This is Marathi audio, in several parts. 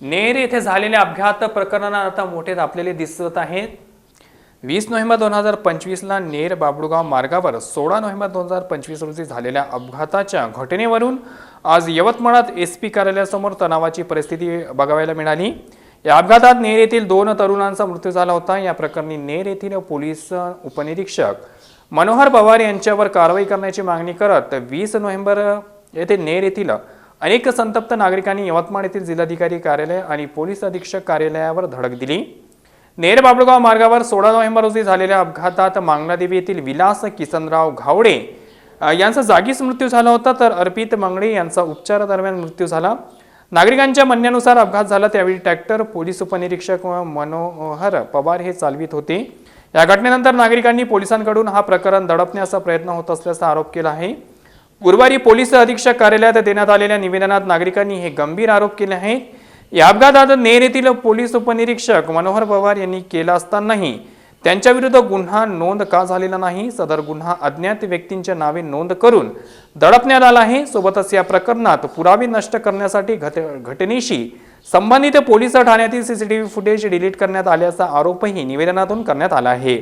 नेर येथे झालेल्या अपघात प्रकरणात आता मोठे तापलेले दिसत आहेत. वीस नोव्हेंबर दोन हजार पंचवीसला नेर बाबुळगाव मार्गावर सोळा नोव्हेंबर दोन हजार पंचवीस रोजी झालेल्या अपघाताच्या घटनेवरून आज यवतमाळात एस पी कार्यालयासमोर तणावाची परिस्थिती बघायला मिळाली. या अपघातात नेर येथील दोन तरुणांचा मृत्यू झाला होता. या प्रकरणी नेर येथील पोलीस उपनिरीक्षक मनोहर पवार यांच्यावर कारवाई करण्याची मागणी करत वीस नोव्हेंबर येथे नेर येथील अनेक संतप्त नागरिकांनी यवतमाळ येथील जिल्हाधिकारी कार्यालय आणि पोलीस अधीक्षक कार्यालयावर धडक दिली. नेर बाबळगाव मार्गावर सोळा नोव्हेंबर रोजी झालेल्या अपघातात मांगलादेवी येथील विलास किसनराव घावडे यांचा जागीच मृत्यू झाला होता तर अर्पित मंगळे यांचा उपचारादरम्यान मृत्यू झाला. नागरिकांच्या म्हणण्यानुसार अपघात झाला त्यावेळी ट्रॅक्टर पोलीस उपनिरीक्षक व मनोहर पवार हे चालवित होते. या घटनेनंतर नागरिकांनी पोलिसांकडून हा प्रकरण दडपण्याचा प्रयत्न होत असल्याचा आरोप केला आहे. गुरुवारी पोलीस अधीक्षक कार्यालयात देण्यात आलेल्या निवेदनात नागरिकांनी हे गंभीर आरोप केले आहेत. या अपघातात नेर येथील पोलीस उपनिरीक्षक मनोहर पवार यांनी केला असतानाही त्यांच्याविरुद्ध गुन्हा नोंद का झालेला नाही? सदर गुन्हा अज्ञात व्यक्तींच्या नावे नोंद करून दडपण्यात आला आहे. सोबतच या प्रकरणात पुरावे नष्ट करण्यासाठी घट घटनेशी संबंधित पोलीस ठाण्यातील सीसीटीव्ही फुटेज डिलीट करण्यात आल्याचा आरोपही निवेदनातून करण्यात आला आहे.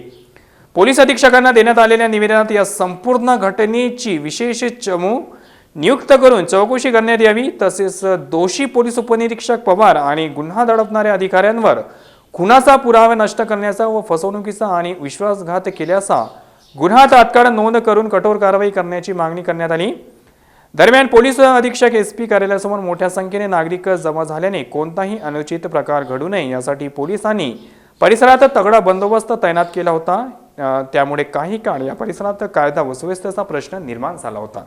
पोलीस अधीक्षकांना देण्यात आलेल्या निवेदनात या संपूर्ण घटनेची विशेष चमू नियुक्त करून चौकशी करण्यात यावी तसेच दोषी पोलीस उपनिरीक्षक पवार आणि गुन्हा दडपणाऱ्या अधिकाऱ्यांवर खुनाचा पुरावा नष्ट करण्याचा व फसवणुकीचा आणि विश्वासघात केल्याचा गुन्हा तात्काळ नोंद करून कठोर कारवाई करण्याची मागणी करण्यात आली. दरम्यान पोलीस अधीक्षक एस पी कार्यालयासमोर मोठ्या संख्येने नागरिक जमा झाल्याने कोणताही अनुचित प्रकार घडू नये यासाठी पोलिसांनी परिसरात तगडा बंदोबस्त तैनात केला होता. त्यामुळे काही काळ या परिसरात कायदा व सुव्यवस्थेचा प्रश्न निर्माण झाला होता.